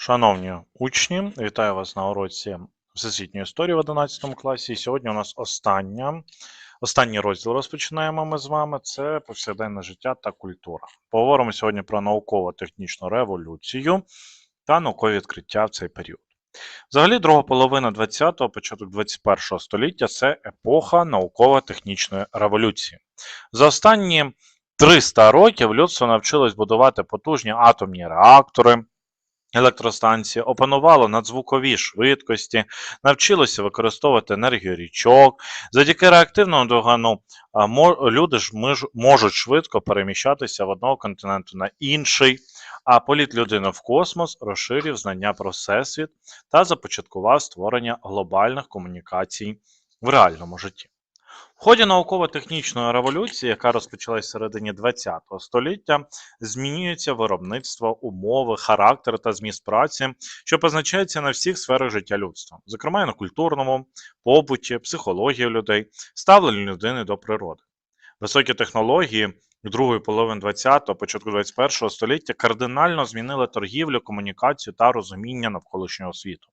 Шановні учні, вітаю вас на уроці Всесвітньої історії в 11 класі. І сьогодні у нас остання, останній розділ розпочинаємо ми з вами. Це повсякденне життя та культура. Поговоримо сьогодні про науково-технічну революцію та наукові відкриття в цей період. Взагалі, друга половина 20-го, початок 21-го століття це епоха науково-технічної революції. За останні 300 років людство навчилось будувати потужні атомні реактори електростанції, опанувало надзвукові швидкості, навчилося використовувати енергію річок. Завдяки реактивному двигуну люди ж можуть швидко переміщатися в одного континенту на інший, а політ людини в космос розширив знання про всесвіт та започаткував створення глобальних комунікацій в реальному житті. В ході науково-технічної революції, яка розпочалась в середині ХХ століття, змінюється виробництво, умови, характер та зміст праці, що позначається на всіх сферах життя людства, зокрема і на культурному, побуті, психології людей, ставленню людини до природи. Високі технології другої половини ХХ, початку ХХІ століття кардинально змінили торгівлю, комунікацію та розуміння навколишнього світу.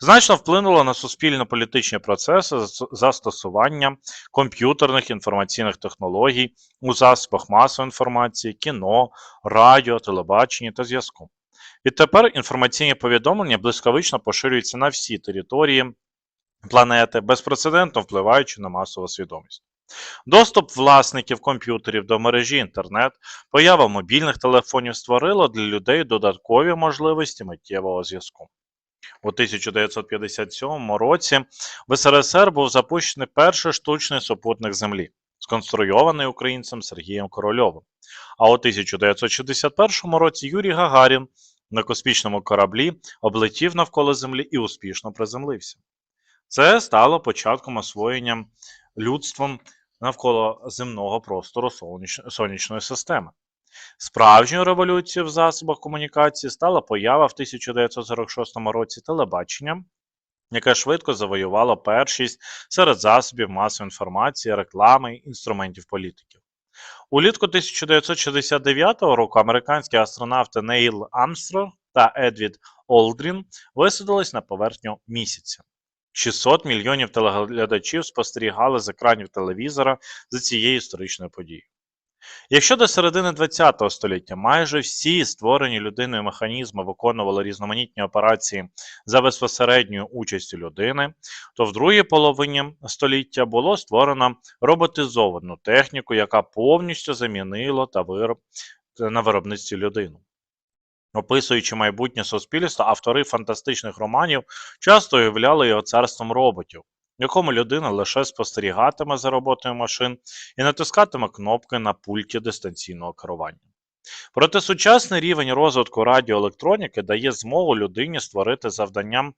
Значно вплинуло на суспільно-політичні процеси застосування комп'ютерних інформаційних технологій у засобах масової інформації, кіно, радіо, телебачення та зв'язку. Відтепер інформаційні повідомлення блискавично поширюються на всі території планети, безпрецедентно впливаючи на масову свідомість. Доступ власників комп'ютерів до мережі інтернет, поява мобільних телефонів створило для людей додаткові можливості миттєвого зв'язку. У 1957 році в СРСР був запущений перший штучний супутник Землі, сконструйований українцем Сергієм Корольовим. А у 1961 році Юрій Гагарін на космічному кораблі облетів навколо Землі і успішно приземлився. Це стало початком освоєння людством навколо земного простору сонячної системи. Справжньою революцією в засобах комунікації стала поява в 1946 році телебачення, яке швидко завоювало першість серед засобів масової інформації, реклами інструментів політиків. Улітку 1969 року американські астронавти Нейл Амстронг та Едвід Олдрін висадились на поверхню місяця. 600 мільйонів телеглядачів спостерігали з екранів телевізора за цією історичною подією. Якщо до середини ХХ століття майже всі створені людиною механізми виконували різноманітні операції за безпосередньою участю людини, то в другій половині століття було створено роботизовану техніку, яка повністю замінила та вироб... на виробництві людину. Описуючи майбутнє суспільство, автори фантастичних романів часто уявляли його царством роботів в якому людина лише спостерігатиме за роботою машин і натискатиме кнопки на пульті дистанційного керування. Проте сучасний рівень розвитку радіоелектроніки дає змогу людині створити завданням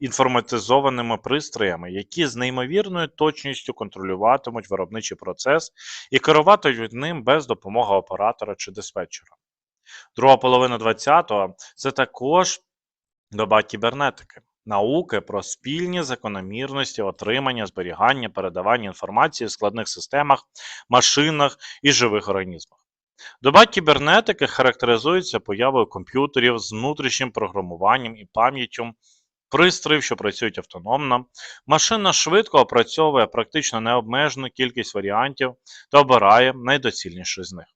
інформатизованими пристроями, які з неймовірною точністю контролюватимуть виробничий процес і керуватимуть ним без допомоги оператора чи диспетчера. Друга половина ХХ це також доба кібернетики науки про спільні закономірності отримання, зберігання, передавання інформації в складних системах, машинах і живих організмах. Доба кібернетики характеризується появою комп'ютерів з внутрішнім програмуванням і пам'яттю, пристроїв, що працюють автономно. Машина швидко опрацьовує практично необмежену кількість варіантів та обирає найдоцільніший з них.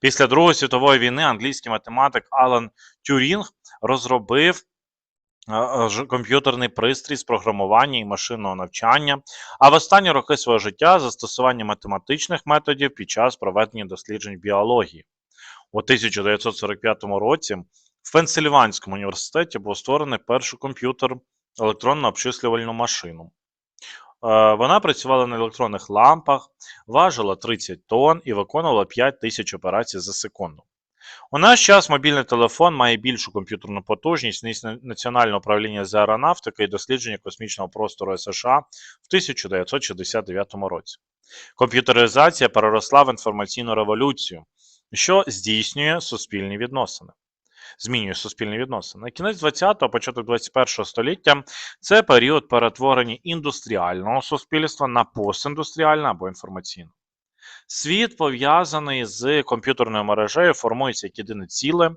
Після Другої світової війни англійський математик Алан Тюрінг розробив комп'ютерний пристрій з програмування і машинного навчання, а в останні роки свого життя застосування математичних методів під час проведення досліджень біології. У 1945 році в Пенсильванському університеті був створений перший комп'ютер електронно обчислювальну машину. Вона працювала на електронних лампах, важила 30 тонн і виконувала 5 тисяч операцій за секунду. У наш час мобільний телефон має більшу комп'ютерну потужність ніж Національне управління з аеронавтики і дослідження космічного простору США в 1969 році. Комп'ютеризація переросла в інформаційну революцію, що здійснює суспільні відносини. Змінює суспільні відносини. Кінець 20-го, початок 21-го століття це період перетворення індустріального суспільства на постіндустріальне або інформаційне. Світ пов'язаний з комп'ютерною мережею, формується як єдине ціле.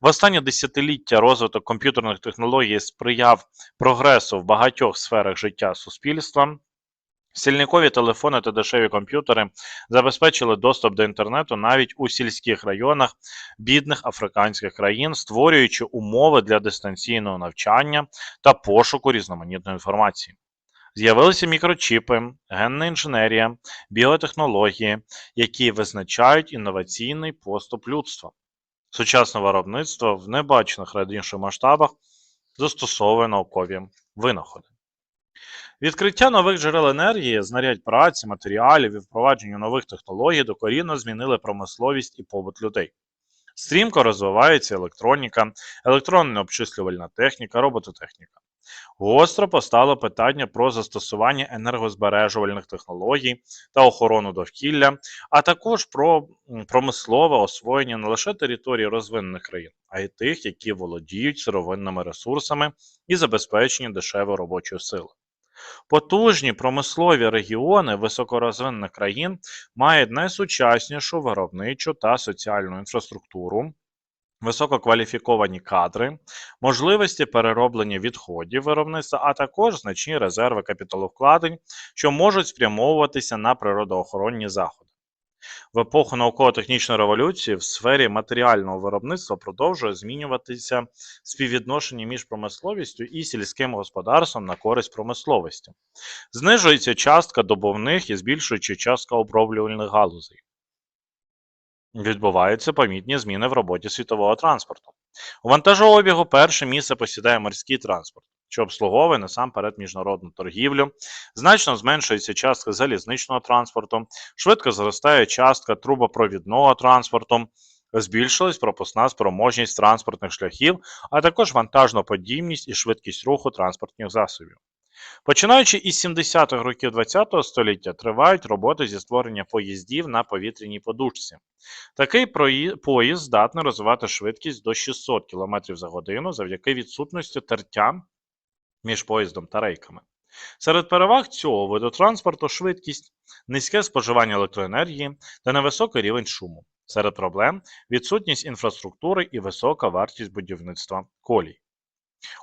В останнє десятиліття розвиток комп'ютерних технологій сприяв прогресу в багатьох сферах життя суспільства. Стільникові телефони та дешеві комп'ютери забезпечили доступ до інтернету навіть у сільських районах бідних африканських країн, створюючи умови для дистанційного навчання та пошуку різноманітної інформації. З'явилися мікрочіпи, генна інженерія, біотехнології, які визначають інноваційний поступ людства. Сучасне виробництво в небачених раніше масштабах застосовує наукові винаходи. Відкриття нових джерел енергії, знарядь праці, матеріалів і впровадження нових технологій докорінно змінили промисловість і побут людей. Стрімко розвивається електроніка, електронна обчислювальна техніка, робототехніка. Гостро постало питання про застосування енергозбережувальних технологій та охорону довкілля, а також про промислове освоєння не лише територій розвинених країн, а й тих, які володіють сировинними ресурсами і забезпечення дешевої робочої сили. Потужні промислові регіони високорозвинених країн мають найсучаснішу виробничу та соціальну інфраструктуру, висококваліфіковані кадри, можливості перероблення відходів виробництва, а також значні резерви капіталовкладень, що можуть спрямовуватися на природоохоронні заходи. В епоху науково-технічної революції в сфері матеріального виробництва продовжує змінюватися співвідношення між промисловістю і сільським господарством на користь промисловості. Знижується частка добовних і збільшується частка оброблювальних галузей. Відбуваються помітні зміни в роботі світового транспорту. У вантажообігу перше місце посідає морський транспорт, що обслуговує насамперед міжнародну торгівлю, значно зменшується частка залізничного транспорту, швидко зростає частка трубопровідного транспорту, збільшилась пропускна спроможність транспортних шляхів, а також вантажна подібність і швидкість руху транспортних засобів. Починаючи із 70-х років ХХ століття тривають роботи зі створення поїздів на повітряній подушці. Такий поїзд здатний розвивати швидкість до 600 км за годину завдяки відсутності тертя між поїздом та рейками. Серед переваг цього виду транспорту швидкість, низьке споживання електроенергії та невисокий рівень шуму. Серед проблем відсутність інфраструктури і висока вартість будівництва колій.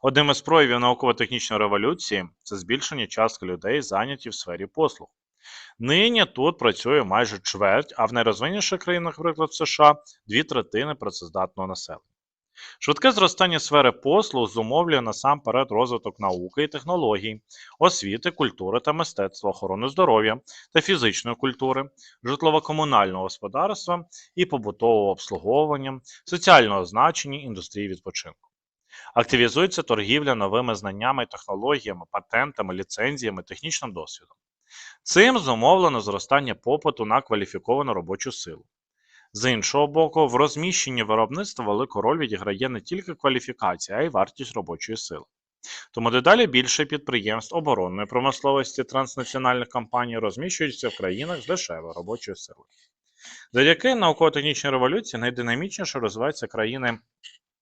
Одним із проявів науково-технічної революції це збільшення частки людей, зайняті в сфері послуг. Нині тут працює майже чверть, а в найрозвиненіших країнах, наприклад, США, дві третини працездатного населення. Швидке зростання сфери послуг зумовлює насамперед розвиток науки і технологій, освіти, культури та мистецтва, охорони здоров'я та фізичної культури, житлово-комунального господарства і побутового обслуговування, соціального значення індустрії відпочинку. Активізується торгівля новими знаннями технологіями, патентами, ліцензіями, технічним досвідом. Цим зумовлено зростання попиту на кваліфіковану робочу силу. З іншого боку, в розміщенні виробництва велику роль відіграє не тільки кваліфікація, а й вартість робочої сили. Тому дедалі більше підприємств оборонної промисловості транснаціональних компаній розміщуються в країнах з дешевою робочою силою. Завдяки науково-технічній революції найдинамічніше розвиваються країни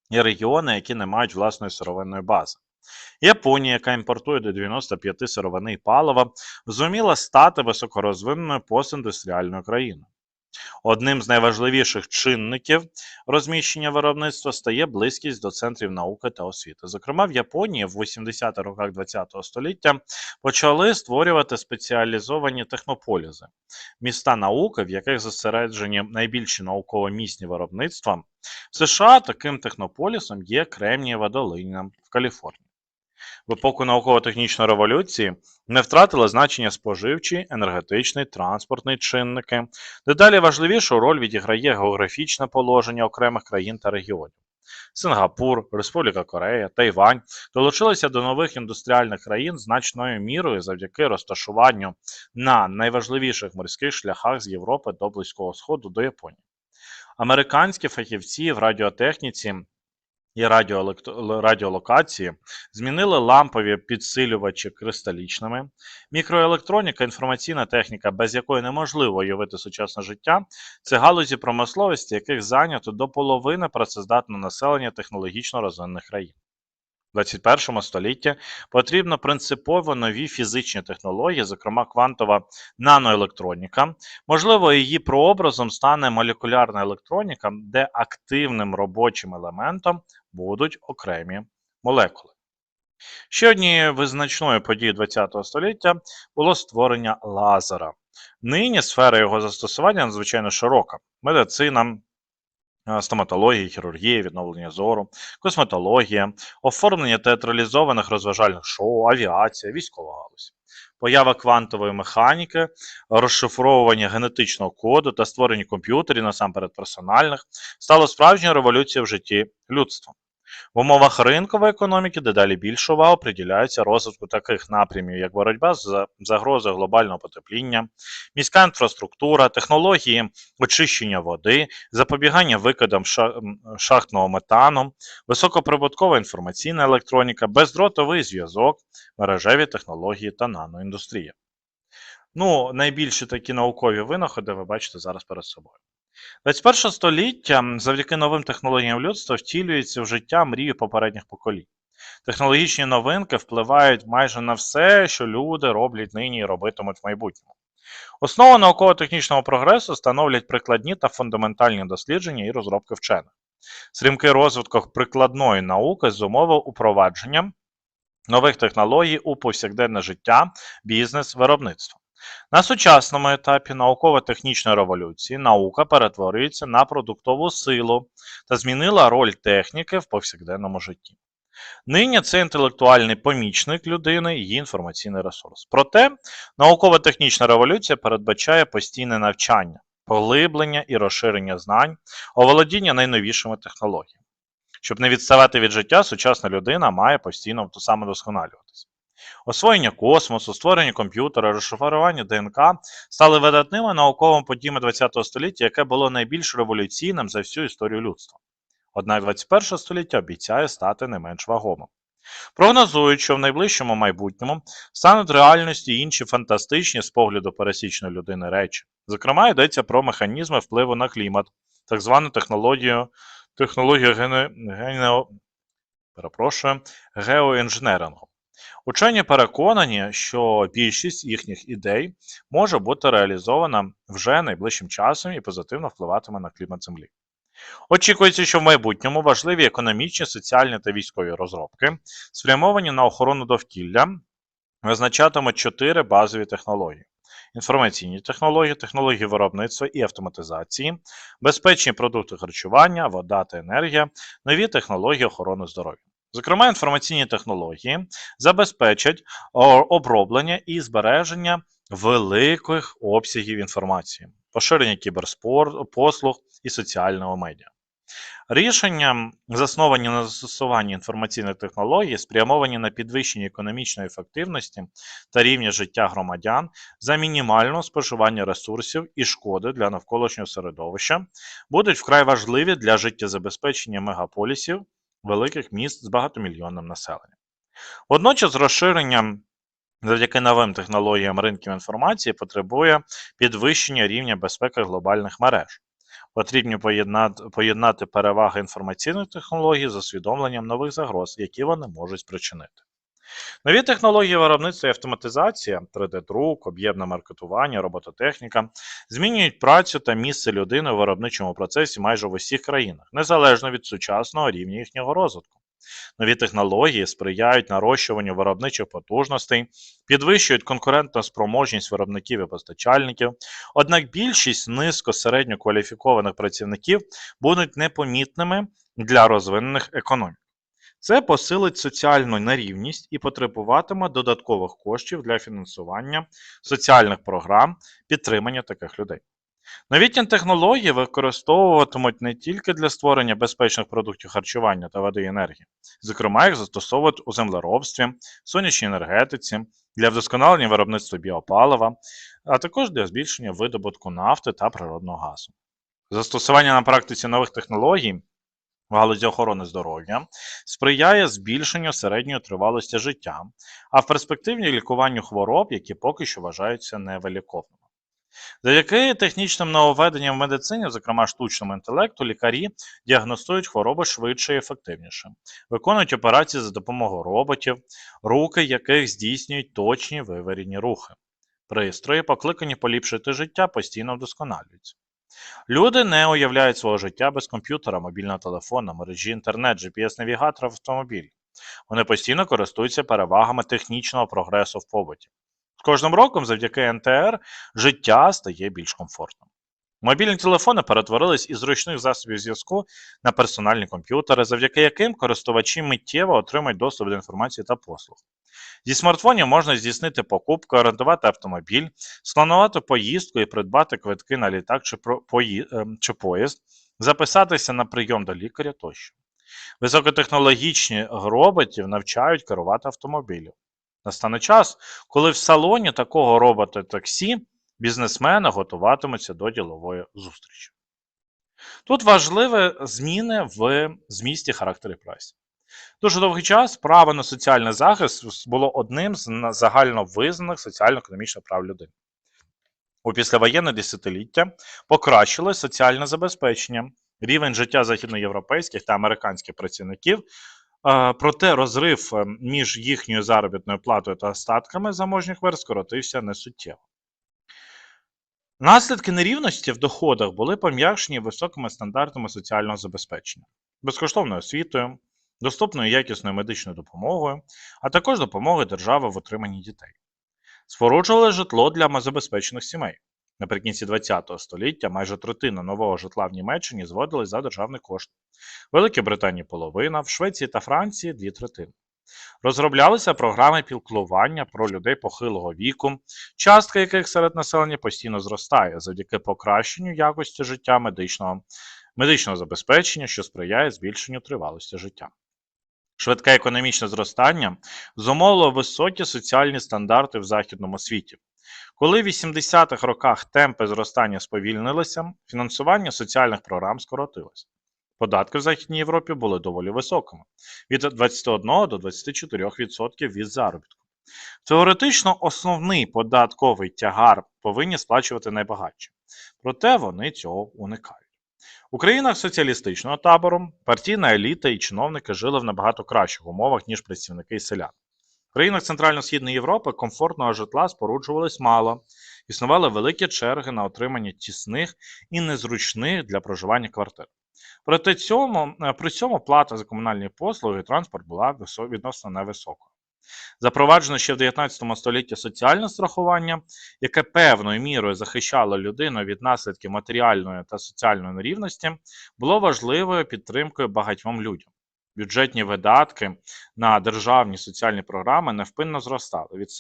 і регіони, які не мають власної сировинної бази. Японія, яка імпортує до 95 сировини і палива, зуміла стати високорозвиненою постіндустріальною країною. Одним з найважливіших чинників розміщення виробництва стає близькість до центрів науки та освіти. Зокрема, в Японії в 80-х роках ХХ століття почали створювати спеціалізовані технополізи, міста науки, в яких зосереджені найбільші науково-місні виробництва. В США таким технополісом є Кремнієва долина в Каліфорнії. В епоху науково-технічної революції не втратили значення споживчі, енергетичний, транспортний чинники. Дедалі важливішу роль відіграє географічне положення окремих країн та регіонів. Сингапур, Республіка Корея, Тайвань долучилися до нових індустріальних країн значною мірою завдяки розташуванню на найважливіших морських шляхах з Європи до Близького Сходу до Японії. Американські фахівці в радіотехніці і радіолокації змінили лампові підсилювачі кристалічними. Мікроелектроніка, інформаційна техніка, без якої неможливо уявити сучасне життя, це галузі промисловості, яких зайнято до половини працездатного населення технологічно розвинених країн. 21 столітті потрібно принципово нові фізичні технології, зокрема квантова наноелектроніка. Можливо, її прообразом стане молекулярна електроніка, де активним робочим елементом будуть окремі молекули. Ще однією визначною подією ХХ століття було створення лазера. Нині сфера його застосування надзвичайно широка: медицина, е, хірургії, відновлення зору, косметологія, оформлення театралізованих розважальних шоу, авіація, військова галузь. Поява квантової механіки, розшифровування генетичного коду та створення комп'ютерів, насамперед персональних, стало справжньою революцією в житті людства. В умовах ринкової економіки дедалі більше уваги приділяється розвитку таких напрямів, як боротьба з загрозою глобального потепління, міська інфраструктура, технології очищення води, запобігання викидам шахтного метану, високоприбуткова інформаційна електроніка, бездротовий зв'язок, мережеві технології та наноіндустрія. Ну, найбільші такі наукові винаходи ви бачите зараз перед собою. 21 століття завдяки новим технологіям людства втілюється в життя мрії попередніх поколінь. Технологічні новинки впливають майже на все, що люди роблять нині і робитимуть в майбутньому. Основу науково-технічного прогресу становлять прикладні та фундаментальні дослідження і розробки вчених. Стрімкий розвиток прикладної науки зумовив упровадження нових технологій у повсякденне життя, бізнес, виробництво. На сучасному етапі науково-технічної революції наука перетворюється на продуктову силу та змінила роль техніки в повсякденному житті. Нині це інтелектуальний помічник людини і інформаційний ресурс. Проте науково-технічна революція передбачає постійне навчання, поглиблення і розширення знань, оволодіння найновішими технологіями. Щоб не відставати від життя, сучасна людина має постійно самодосконалюватися. Освоєння космосу, створення комп'ютера, розшифрування ДНК стали видатними науковими подіями ХХ століття, яке було найбільш революційним за всю історію людства. Однак 21 століття обіцяє стати не менш вагомим. Прогнозують, що в найближчому майбутньому стануть реальності інші фантастичні з погляду пересічної людини речі. Зокрема, йдеться про механізми впливу на клімат, так звану технологію, технологію гене, генео, перепрошую, геоінженерингу. Учені переконані, що більшість їхніх ідей може бути реалізована вже найближчим часом і позитивно впливатиме на клімат Землі. Очікується, що в майбутньому важливі економічні, соціальні та військові розробки, спрямовані на охорону довкілля, визначатимуть чотири базові технології: інформаційні технології, технології виробництва і автоматизації, безпечні продукти харчування, вода та енергія, нові технології охорони здоров'я. Зокрема, інформаційні технології забезпечать оброблення і збереження великих обсягів інформації, поширення кіберпослуг і соціального медіа. Рішення, засновані на застосуванні інформаційних технологій, спрямовані на підвищення економічної ефективності та рівня життя громадян за мінімального споживання ресурсів і шкоди для навколишнього середовища, будуть вкрай важливі для життєзабезпечення мегаполісів великих міст з багатомільйонним населенням. Водночас розширення завдяки новим технологіям ринків інформації потребує підвищення рівня безпеки глобальних мереж. Потрібно поєднати, поєднати переваги інформаційних технологій з усвідомленням нових загроз, які вони можуть спричинити. Нові технології виробництва і автоматизація, 3D-друк, об'ємне маркетування, робототехніка змінюють працю та місце людини у виробничому процесі майже в усіх країнах, незалежно від сучасного рівня їхнього розвитку. Нові технології сприяють нарощуванню виробничих потужностей, підвищують конкурентну спроможність виробників і постачальників, однак більшість низько середньокваліфікованих працівників будуть непомітними для розвинених економік. Це посилить соціальну нерівність і потребуватиме додаткових коштів для фінансування соціальних програм підтримання таких людей. Новітні технології використовуватимуть не тільки для створення безпечних продуктів харчування та води і енергії, зокрема, їх застосовують у землеробстві, сонячній енергетиці, для вдосконалення виробництва біопалива, а також для збільшення видобутку нафти та природного газу. Застосування на практиці нових технологій в галузі охорони здоров'я сприяє збільшенню середньої тривалості життя, а в перспективі лікуванню хвороб, які поки що вважаються невиліковними. Завдяки технічним нововведенням в медицині, зокрема штучному інтелекту, лікарі діагностують хвороби швидше і ефективніше, виконують операції за допомогою роботів, руки яких здійснюють точні вивірені рухи. Пристрої, покликані поліпшити життя, постійно вдосконалюються. Люди не уявляють свого життя без комп'ютера, мобільного телефона, мережі інтернет, GPS-навігатора в автомобілі. Вони постійно користуються перевагами технічного прогресу в побуті. З кожним роком, завдяки НТР, життя стає більш комфортним. Мобільні телефони перетворились із зручних засобів зв'язку на персональні комп'ютери, завдяки яким користувачі миттєво отримують доступ до інформації та послуг. Зі смартфонів можна здійснити покупку, орендувати автомобіль, спланувати поїздку і придбати квитки на літак чи, пої- ем, чи поїзд, записатися на прийом до лікаря тощо. Високотехнологічні роботів навчають керувати автомобілем. Настане час, коли в салоні такого робота таксі бізнесмени готуватимуться до ділової зустрічі. Тут важливі зміни в змісті характері праці. Дуже довгий час право на соціальний захист було одним з на- загальновизнаних соціально-економічних прав людини. У післявоєнне десятиліття покращилось соціальне забезпечення, рівень життя західноєвропейських та американських працівників. Проте розрив е, між їхньою заробітною платою та статками заможніх верст скоротився несуттєво. Наслідки нерівності в доходах були пом'якшені високими стандартами соціального забезпечення, безкоштовною освітою, доступною якісною медичною допомогою, а також допомогою держави в утриманні дітей. Споруджували житло для малозабезпечених сімей. Наприкінці ХХ століття майже третина нового житла в Німеччині зводилась за державний кошт. В Великій Британії половина, в Швеції та Франції дві третини. Розроблялися програми піклування про людей похилого віку, частка яких серед населення постійно зростає завдяки покращенню якості життя медичного, медичного забезпечення, що сприяє збільшенню тривалості життя. Швидке економічне зростання зумовило високі соціальні стандарти в західному світі. Коли в 80-х роках темпи зростання сповільнилися, фінансування соціальних програм скоротилось. Податки в Західній Європі були доволі високими від 21 до 24% від заробітку. Теоретично основний податковий тягар повинні сплачувати найбагатші, проте вони цього уникають. У країнах соціалістичного табору партійна еліта і чиновники жили в набагато кращих умовах, ніж працівники і селяни. В країнах Центрально-Східної Європи комфортного житла споруджувалось мало, існували великі черги на отримання тісних і незручних для проживання квартир. Проте цьому, е, при цьому плата за комунальні послуги і транспорт була відносно невисокою. Запроваджено ще в 19 столітті соціальне страхування, яке певною мірою захищало людину від наслідків матеріальної та соціальної нерівності, було важливою підтримкою багатьом людям. Бюджетні видатки на державні соціальні програми невпинно зростали від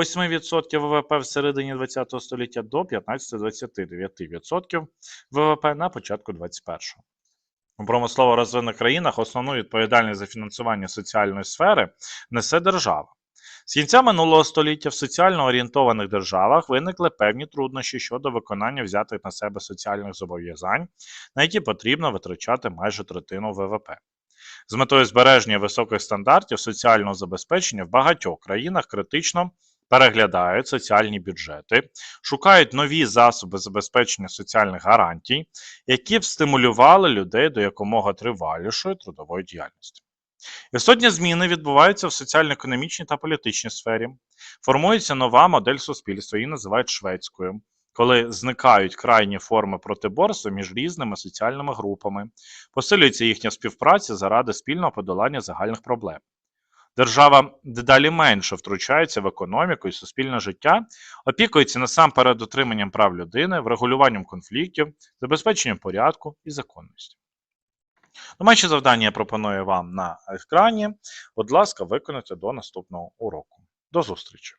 7-8% ВВП в середині ХХ століття до 15-29% ВВП на початку 21-го. У промислово розвинених країнах основну відповідальність за фінансування соціальної сфери несе держава. З кінця минулого століття в соціально орієнтованих державах виникли певні труднощі щодо виконання взятих на себе соціальних зобов'язань, на які потрібно витрачати майже третину ВВП. З метою збереження високих стандартів соціального забезпечення в багатьох країнах критично переглядають соціальні бюджети, шукають нові засоби забезпечення соціальних гарантій, які б стимулювали людей до якомога тривалішої трудової діяльності. Істотні зміни відбуваються в соціально-економічній та політичній сфері. Формується нова модель суспільства, її називають шведською, коли зникають крайні форми протиборства між різними соціальними групами, посилюється їхня співпраця заради спільного подолання загальних проблем. Держава дедалі менше втручається в економіку і суспільне життя, опікується насамперед дотриманням прав людини, врегулюванням конфліктів, забезпеченням порядку і законності. Домашнє завдання я пропоную вам на екрані. Будь ласка, виконайте до наступного уроку. До зустрічі!